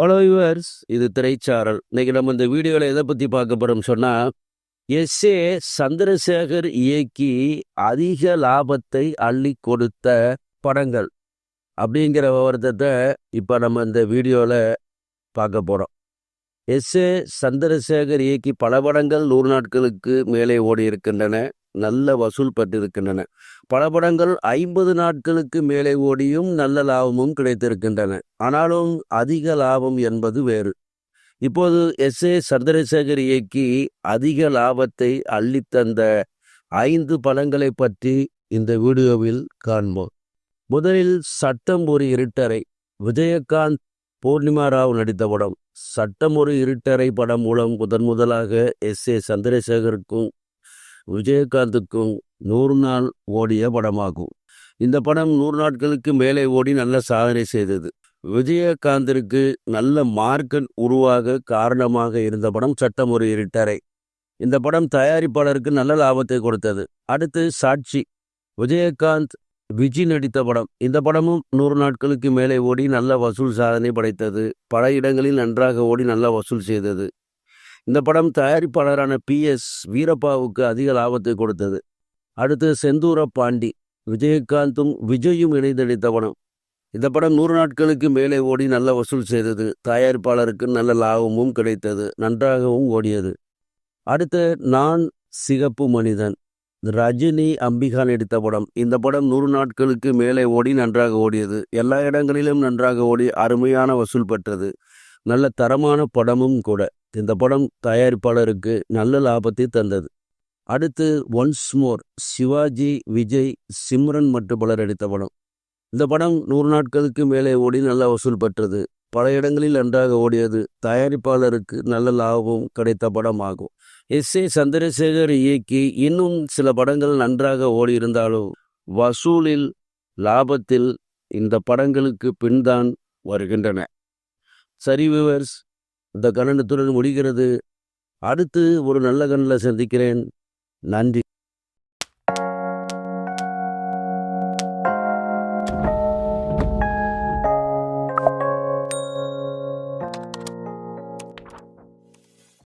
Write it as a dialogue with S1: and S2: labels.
S1: Hello yours இது திரைச்சாரல். இன்னைக்கு நம்ம இந்த வீடியோவில் எதை பற்றி பார்க்க போகிறோம் சொன்னால் ஏ சந்திரசேகர் இயக்கி அதிக லாபத்தை அள்ளி கொடுத்த படங்கள் அப்படிங்கிற விவரத்தை இப்போ நம்ம இந்த வீடியோவில் பார்க்க போகிறோம் ஏ சந்திரசேகர் இயக்கி பல படங்கள் நூறு நாட்களுக்கு மேலே ஓடி இருக்கின்றன. நல்ல வசூல் பெற்றிருக்கின்றன பல படங்கள் ஐம்பது நாட்களுக்கு மேலே ஓடியும் நல்ல லாபமும் கிடைத்திருக்கின்றன. ஆனாலும் அதிக லாபம் என்பது வேறு. இப்போது எஸ். ஏ. சந்திரசேகர் இயக்கி அதிக லாபத்தை அள்ளித்தந்த ஐந்து படங்களை பற்றி இந்த வீடியோவில் காண்போம். முதலில் சட்டம் ஒரு இருட்டரை விஜயகாந்த் பூர்ணிமா ராவ் நடித்த படம். சட்டம் ஒரு இருட்டரை படம் மூலம் முதன் முதலாக எஸ். ஏ. சந்திரசேகருக்கும் விஜயகாந்துக்கும் நூறு நாள் ஓடிய படமாகும். இந்த படம் நூறு நாட்களுக்கு மேலே ஓடி நல்ல சாதனை செய்தது. விஜயகாந்திற்கு நல்ல மார்க்கெட் உருவாக காரணமாக இருந்த படம் சட்டம் ஒரு இருட்டறை. இந்த படம் தயாரிப்பாளருக்கு நல்ல லாபத்தை கொடுத்தது. அடுத்து சாட்சி. விஜயகாந்த் விஜி நடித்த படம். இந்த படமும் நூறு நாட்களுக்கு மேலே ஓடி நல்ல வசூல் சாதனை படைத்தது. பல இடங்களில் நன்றாக ஓடி நல்ல வசூல் செய்தது. இந்த படம் தயாரிப்பாளரான பி. எஸ். வீரப்பாவுக்கு அதிக லாபத்தை கொடுத்தது. அடுத்து செந்தூர பாண்டி விஜயகாந்தும் விஜயும் இணைந்தடித்த படம். இந்த படம் நூறு நாட்களுக்கு மேலே ஓடி நல்ல வசூல் செய்தது. தயாரிப்பாளருக்கு நல்ல லாபமும் கிடைத்தது. நன்றாகவும் ஓடியது. அடுத்து நான் சிகப்பு மனிதன் ரஜினி அம்பிகா நடித்த படம். இந்த படம் நூறு நாட்களுக்கு மேலே ஓடி நன்றாக ஓடியது. எல்லா இடங்களிலும் நன்றாக ஓடி அருமையான வசூல் பெற்றது. நல்ல தரமான படமும் கூட. இந்த படம் தயாரிப்பாளருக்கு நல்ல லாபத்தை தந்தது. அடுத்து ஒன்ஸ் மோர் சிவாஜி விஜய் சிம்ரன் மற்றும் பலர் நடித்த படம். இந்த படம் நூறு நாட்களுக்கு மேலே ஓடி நல்ல வசூல் பெற்றது. பல இடங்களில் நன்றாக ஓடியது தயாரிப்பாளருக்கு நல்ல லாபம் கிடைத்த படம் ஆகும் எஸ் ஏ சந்திரசேகர் இயக்கி இன்னும் சில படங்கள் நன்றாக ஓடியிருந்தாலும் வசூலில் லாபத்தில் இந்த படங்களுக்கு பின்தான் வருகின்றன. சரி விவர்ஸ் இந்த கணனத்துடன் முடிகிறது அடுத்து ஒரு நல்ல கண்ணில் சந்திக்கிறேன். நன்றி.